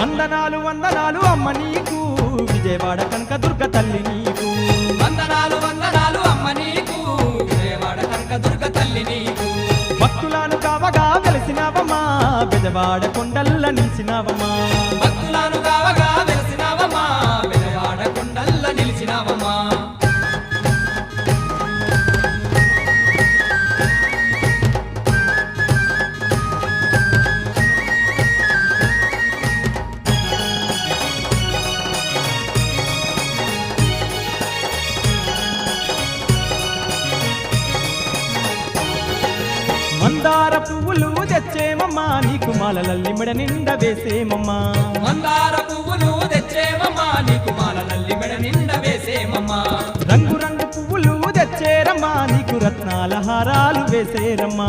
వందనాలు వందనాలు అమ్మ నీకు. విజయవాడ కనక దుర్గ తల్లి నీకు. వందనాలు వందనాలు అమ్మ నీకు. విజయవాడ కనక దుర్గ తల్లి నీకు. భక్తులను కావగా వెలిసినావమ్మా. బెజవాడ కొండల్ల నిలిచినావమ్మా. భక్తులను కావగా వెలిసినావమ్మా. విజయవాడ కొండల్ల నిలిచినావమ్మా. మందార పువ్వులు తెచ్చేమమ్మా నీకు మాలలల్లి మెడ నిండా వేసేమమ్మా. మందార పువ్వులు తెచ్చేమమ్మా నీకు మాలలల్లి మెడ నిండ వేసేమమ్మా. రంగు రంగు పువ్వులు తెచ్చేరమ్మా నీకు రత్నాల హారాలు వేసేరమ్మా.